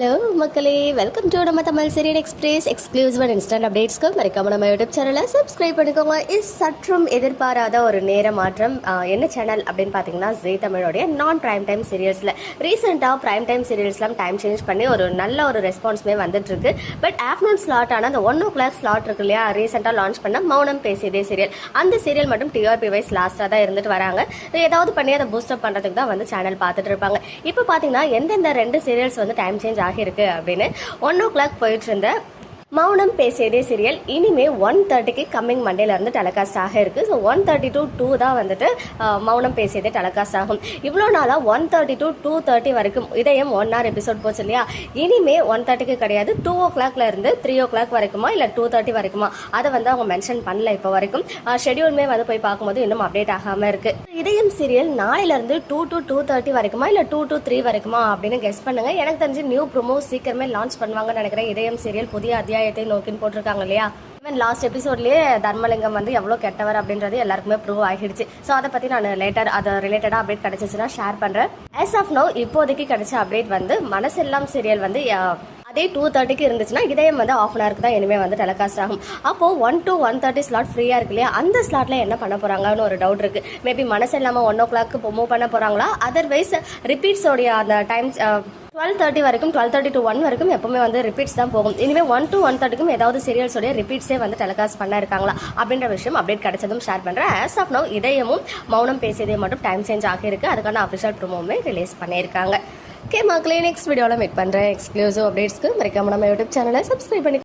Hello மக்களே. Welcome to நம்ம Tamil serial express exclusive and instant அப்டேட்ஸ்க்கு மறக்காம நம்ம யூடியூப் சேனலை சப்ஸ்கிரைப் பண்ணிக்கோங்க. இஸ் சற்றும் எதிர்பாராத ஒரு நேர மாற்றம். என்ன சேனல் அப்படின்னு பார்த்தீங்கன்னா ஜெய் தமிழோடைய நான் பிரைம் டைம் சீரியல்ஸில் ரீசெண்டாக பிரைம் டைம் சீரியல்ஸ்லாம் டைம் சேஞ்ச் பண்ணி ஒரு நல்ல ஒரு ரெஸ்பான்ஸுமே வந்துட்டுருக்கு பட் ஆஃப்டர்நூன் ஸ்லாட் ஆனால் அந்த ஒன் ஓ கிளாக் ஸ்லாட் இருக்கு இல்லையா? ரீசெண்டாக லான்ச் பண்ண மௌனம் பேசியதே சீரியல் அந்த சீரியல் மட்டும் டிஆர்பி வைஸ் லாஸ்ட்டாக தான் இருந்துட்டு வராங்க. ஏதாவது பண்ணி அதை பூஸ்டப் பண்ணுறதுக்கு தான் வந்து சேனல் பார்த்துட்டு இருப்பாங்க. இப்போ பார்த்தீங்கன்னா எந்தெந்த ரெண்டு சீரியல்ஸ் வந்து டைம் சேஞ்ச் ஆகியிருக்கு அப்படின்னு ஒன் ஓ கிளாக் போயிட்டு இருந்தேன் மௌனம் பேசியதே சீரியல் இனிமே ஒன் தேர்ட்டிக்கு கம்மிங் மண்டேல இருந்து டெலகாஸ்ட் ஆக இருக்கு. So one thirty to two தான் வந்துட்டு மௌனம் பேசியதே டெலகாஸ்ட் ஆகும். இவ்வளோ நாளாக one thirty to two thirty வரைக்கும் இதயம் ஒன் ஹவர் எபிசோட் போச்சு இல்லையா? இனிமே ஒன் தேர்ட்டிக்கு கிடையாது. டூ ஓ கிளாக்ல இருந்து த்ரீ ஓ கிளாக் வரைக்குமா? இல்லை டூ தேர்ட்டி வரைக்குமா? அதை வந்து அவங்க மென்ஷன் பண்ணல இப்போ வரைக்கும். ஷெடியூல்மே வந்து போய் பார்க்கும்போது இன்னும் அப்டேட் ஆகாம இருக்கு. இதயம் சீரியல் நாளையில இருந்து டூ டு டூ தேர்ட்டி வரைக்குமா? இல்லை டூ டு த்ரீ வரைக்குமா? அப்படின்னு கெஸ் பண்ணுங்க. எனக்கு தெரிஞ்சு நியூ ப்ரொமோ சீக்கிரமே லான்ச் பண்ணுவாங்கன்னு நினைக்கிறேன். இதயம் சீரியல் புதிய அத்தியாயத்தை நோக்கின்னு போட்டிருக்காங்க இல்லையா? ஈவன் லாஸ்ட் எபிசோட்லயே தர்மலிங்கம் வந்து எவ்வளோ கெட்டவர் அப்படின்றது எல்லாருக்குமே ப்ரூவ் ஆகிடுச்சு. ஸோ அதை பற்றி நான் லேட்டர் அதை ரிலேட்டடாக அப்டேட் கிடைச்சிச்சுன்னா ஷேர் பண்ணுறேன் ஆஸ் ஆஃப் நோ இப்போதைக்கு கிடைச்ச அப்டேட் வந்து மனசெல்லாம் சீரியல் வந்து அதே டூ தேர்ட்டிக்கு இருந்துச்சுன்னா இதயம் வந்து ஆஃப் அன் ஹவருக்கு தான் இனிமேல் வந்து டெலகாஸ்ட் ஆகும். அப்போ one to one thirty slot ஃப்ரீயாக இருக்கு இல்லையா? அந்த ஸ்லாட்ல என்ன பண்ண போறாங்கன்னு ஒரு டவுட் இருக்கு. மேபி மனசு இல்லாமல் ஒன் ஓ கிளாக்கு மூவ் பண்ண போறாங்களா? அதர்வைஸ் ரிப்பீட்ஸோடைய அந்த டைம்ஸ் டுவெல் தேர்ட்டி வரைக்கும் டுவெல் தேர்ட்டி டு ஒன் வரைக்கும் எப்பவுமே வந்து ரிப்பீட்ஸ் தான் போகும். இனிமேல் ஒன் டு ஒன் தேர்ட்டிக்கும் ஏதாவது சீரியல்ஸோடைய ரிப்பீட்ஸே வந்து டெலிகாஸ்ட் பண்ண இருக்காங்களா அப்படின்ற விஷயம் அப்டேட் கிடைச்சதும் ஷேர் பண்ணுறேன் ஆஸ் ஆஃப் நோ இதயமும் மௌனம் பேசியதே மட்டும் டைம் சேஞ்ச் ஆகியிருக்கு. அதுக்கான அஃபிஷியல் ப்ரோமோவுமே ரிலீஸ் பண்ணியிருக்காங்க. ஓகே மக்களே நெக்ஸ்ட் வீடியோவில் மீட் பண்ணுறேன் எக்ஸ்க்ளூசிவ் அப்டேட்ஸ்க்கு மறக்காம நம்ம யூடியூப் சேனலை சப்ஸ்கிரைப் பண்ணி